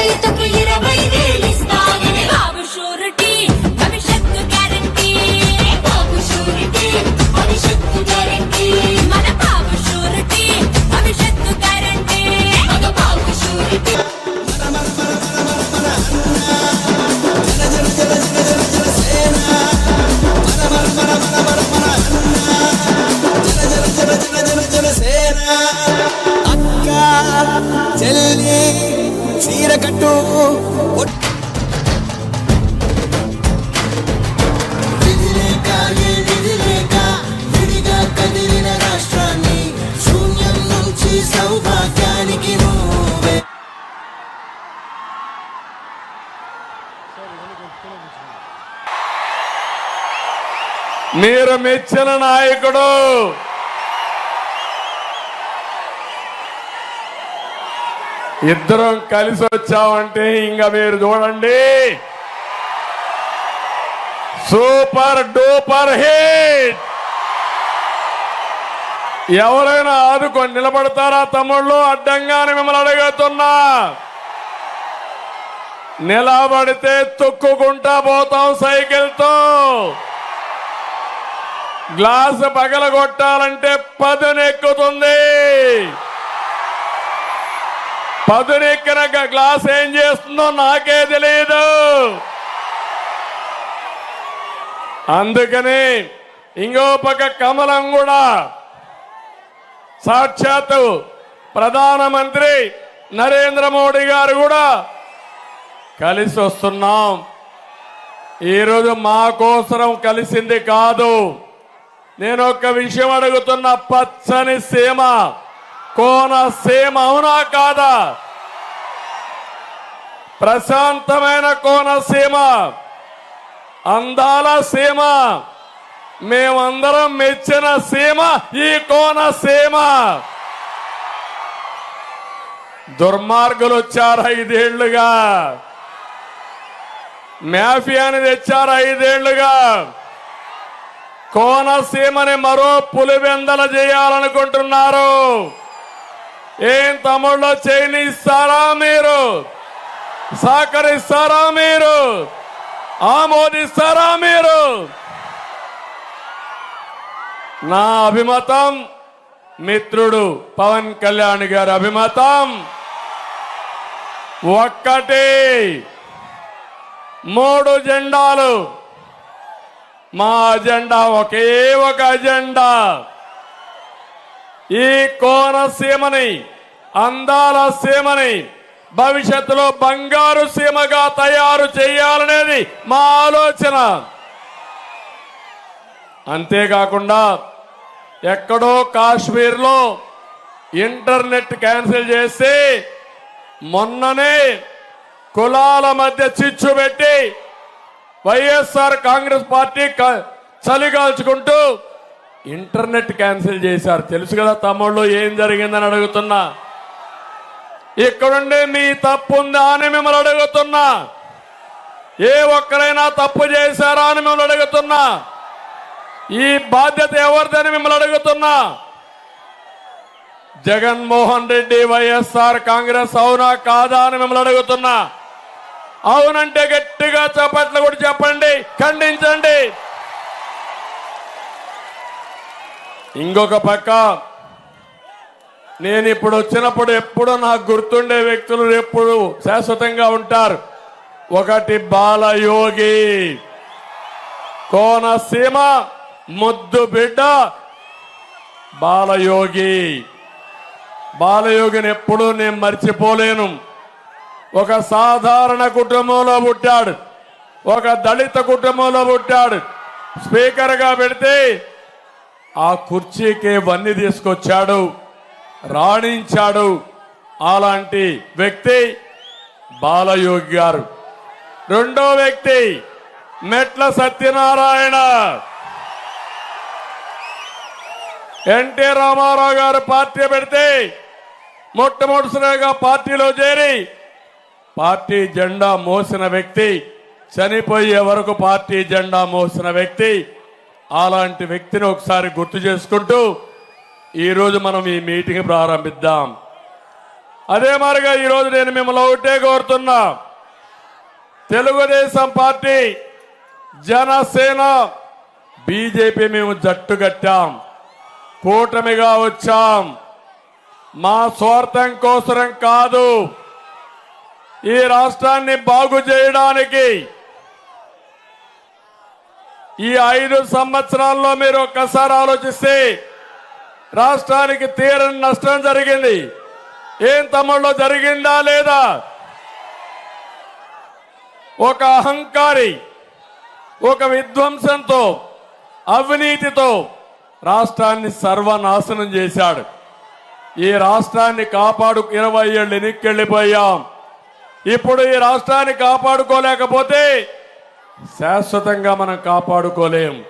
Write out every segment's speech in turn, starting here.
ప్రతి రైతుకు ఇరవై వేలిస్తానని బాబు షూరిటీ భవిష్యత్తు గ్యారంటీ బాబు షూరిటీ భవిష్యత్తు గ్యారంటీ మన బాబు షూరిటీ భవిష్యత్తు గ్యారంటీ బాబు షూరిటీ. మీరు మెచ్చిన నాయకుడు. ఇద్దరం కలిసి వచ్చామంటే ఇంకా మీరు చూడండి. Super duper hit. ఎవరైనా ఆదుకొని నిలబడతారా తమ్ముళ్ళు? అడ్డంగానే మిమ్మల్ని అడుగుతున్నా. నిలబడితే తొక్కుకుంటా పోతాం సైకిల్తో. గ్లాసు పగలగొట్టాలంటే పదునెక్కుతుంది. పదునెక్కిన గ్లాస్ ఏం చేస్తుందో నాకే తెలియదు అందుకని ఇంకో పక్క కమలం కూడా. సాక్షాత్తు ప్రధానమంత్రి నరేంద్ర మోడీ గారు కూడా కలిసి వస్తున్నాం. ఈరోజు మా కోసరం కలిసింది కాదు. నేను ఒక విషయం అడుగుతున్న పచ్చని సీమ కోన సీమ అవునా కాదా? ప్రశాంతమైన కోనసీమ అందాల సీమ మేమందరం మెచ్చిన సీమ ఈ కోనసీమ దుర్మార్గులు వచ్చారు ఐదేళ్ళుగా? మాఫియాని తెచ్చారు ఐదేళ్ళుగా. కోనసీమని మరో పులివెందల చేయాలనుకుంటున్నారు. ఏం తమ్ముళ్ళు చేయనిస్తారా మీరు? సహకరిస్తారా మీరు? ఆమోదిస్తారా మీరు? నా అభిమతం మిత్రుడు పవన్ కళ్యాణ్ గారి అభిమతం. ఒక్కటే మూడు జెండాలు. మా అజెండా ఒకే ఒక అజెండా ఈ కోనసీమని అందాల సీమని భవిష్యత్తులో బంగారు సీమగా తయారు చేయాలనేది మా ఆలోచన. అంతేకాకుండా ఎక్కడో కాశ్మీర్లో ఇంటర్నెట్ క్యాన్సిల్ చేసి మొన్ననే కులాల మధ్య చిచ్చు పెట్టి వైఎస్ఆర్ కాంగ్రెస్ పార్టీ క- చలిగాల్చుకుంటూ ఇంటర్నెట్ క్యాన్సిల్ చేశారు. తెలుసు కదా తమ్ముళ్ళు ఏం జరిగిందని అడుగుతున్నా. ఇక్కడుండి మీ తప్పు ఉందా అని మిమ్మల్ని అడుగుతున్నా. ఏ ఒక్కరైనా తప్పు చేశారా అని మిమ్మల్ని అడుగుతున్నా. ఈ బాధ్యత ఎవరిదని మిమ్మల్ని అడుగుతున్నా. జగన్మోహన్ రెడ్డి వైఎస్ఆర్ కాంగ్రెస్ అవునా కాదా అని మిమ్మల్ని అడుగుతున్నా. అవునంటే గట్టిగా చప్పట్లు కూడా చెప్పండి ఖండించండి. ఇంకొక పక్క నేను ఇప్పుడు వచ్చినప్పుడు ఎప్పుడు నాకు గుర్తుండే వ్యక్తులు ఎప్పుడు శాశ్వతంగా ఉంటారు. ఒకటి బాలయోగి కోనసీమ ముద్దు బిడ్డ బాలయోగి. బాలయోగిని ఎప్పుడూ నేను మర్చిపోలేను. ఒక సాధారణ కుటుంబంలో పుట్టాడు. ఒక దళిత కుటుంబంలో పుట్టాడు. స్పీకర్గా పెడితే ఆ కుర్చీకి వన్ని తీసుకొచ్చాడు. రాణించాడు. అలాంటి వ్యక్తి బాలయోగి గారు. రెండో వ్యక్తి మెట్ల సత్యనారాయణ. ఎన్టీ రామారావు గారు పార్టీ పెడితే మొట్టమొదటిసారిగా పార్టీలో చేరి పార్టీ జెండా మోసిన వ్యక్తి చనిపోయే వరకు పార్టీ జెండా మోసిన వ్యక్తి. అలాంటి వ్యక్తిని ఒకసారి గుర్తు చేసుకుంటూ ఈరోజు మనం ఈ మీటింగ్ ప్రారంభిద్దాం. అదే మరిగా ఈరోజు నేను మిమ్మల్ని ఒకటే కోరుతున్నా. తెలుగుదేశం పార్టీ జనసేన బీజేపీ మేము జట్టు కట్టాం. కూటమిగా వచ్చాం. మా స్వార్థం కోసరం కాదు. ఈ రాష్ట్రాన్ని బాగు చేయడానికి ఈ ఐదు సంవత్సరాల్లో మీరు ఒక్కసారి ఆలోచిస్తే రాష్ట్రానికి తీరని నష్టం జరిగింది. ఏం తమ్ముళ్ళు జరిగిందా లేదా? ఒక అహంకారి ఒక విధ్వంసంతో అవినీతితో రాష్ట్రాన్ని సర్వనాశనం చేశాడు. ఈ రాష్ట్రాన్ని కాపాడు ఇరవై ఏళ్ళు వెనక్కెళ్ళిపోయాం ఇప్పుడు ఈ రాష్ట్రాన్ని కాపాడుకోలేకపోతే శాశ్వతంగా మనం కాపాడుకోలేం.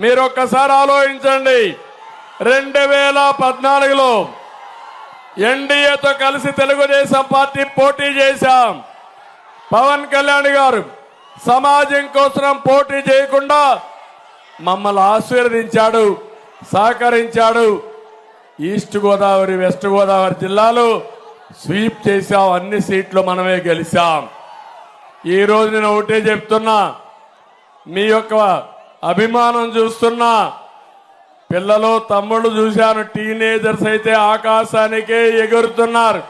మీరు ఒక్కసారి ఆలోచించండి. రెండు వేల పద్నాలుగులో ఎన్డీఏతో కలిసి తెలుగుదేశం పార్టీ పోటీ చేశాం. పవన్ కళ్యాణ్ గారు సమాజం కోసం పోటీ చేయకుండా మమ్మల్ని ఆశీర్వదించాడు సహకరించాడు. ఈస్ట్ గోదావరి వెస్ట్ గోదావరి జిల్లాలో స్వీప్ చేసాం అన్ని సీట్లు మనమే గెలిచాం. ఈ రోజు నేను ఒకటే చెప్తున్నా మీ యొక్క అభిమానం చూస్తున్నా. పిల్లలు తమ్ముళ్ళు చూశాను టీనేజర్స్ అయితే ఆకాశానికే ఎగురుతున్నారు.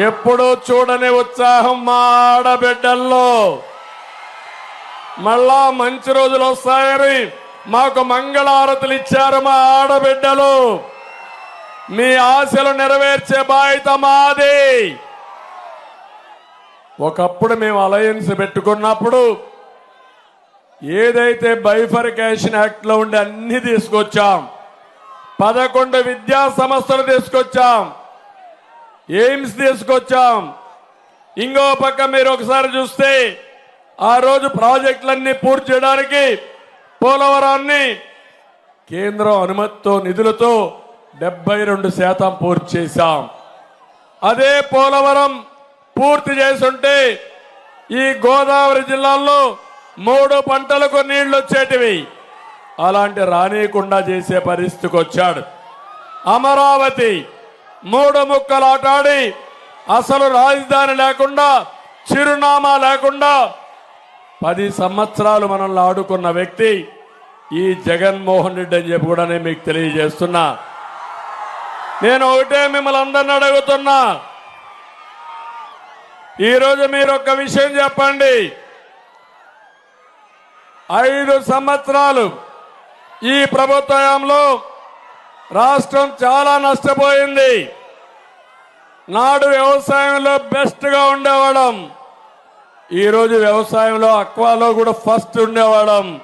ఎప్పుడూ చూడని ఉత్సాహం మా ఆడబిడ్డల్లో. మళ్ళా మంచి రోజులు వస్తాయని మాకు మంగళారతులు ఇచ్చారు మా ఆడబిడ్డలు. మీ ఆశలు నెరవేర్చే బాధ్యత మాది. ఒకప్పుడు మేము అలయన్స్ పెట్టుకున్నప్పుడు ఏదైతే బైఫర్కేషన్ యాక్ట్లో ఉండి అన్ని తీసుకొచ్చాం. పదకొండు విద్యా సంస్థలు తీసుకొచ్చాం. ఎయిమ్స్ తీసుకొచ్చాం. ఇంకో పక్క మీరు ఒకసారి చూస్తే ఆ రోజు ప్రాజెక్టులన్నీ పూర్తి చేయడానికి పోలవరాన్ని కేంద్రం అనుమతితో నిధులతో డెబ్బై రెండు శాతం పూర్తి చేశాం. అదే పోలవరం పూర్తి చేసుంటే ఈ గోదావరి జిల్లాల్లో మూడు పంటలకు నీళ్ళు వచ్చేటివి. అలాంటి రానియకుండా చేసే పరిస్థితికి వచ్చాడు. అమరావతి మూడు ముక్కలు ఆటాడి అసలు రాజధాని లేకుండా చిరునామా లేకుండా పది సంవత్సరాలు మనల్ని ఆడుకున్న వ్యక్తి ఈ జగన్మోహన్ రెడ్డి అని చెప్పి కూడా నేను మీకు తెలియజేస్తున్నా. నేను ఒకటే మిమ్మల్ని అందరిని అడుగుతున్నా. ఈరోజు మీరు ఒక విషయం చెప్పండి. ఐదు సంవత్సరాలు ఈ ప్రభుత్వంలో రాష్ట్రం చాలా నష్టపోయింది. నాడు వ్యవసాయంలో బెస్ట్గా ఉండేవాళ్ళం. ఈరోజు వ్యవసాయంలో అక్వాలో కూడా ఫస్ట్ ఉండేవాళ్ళం.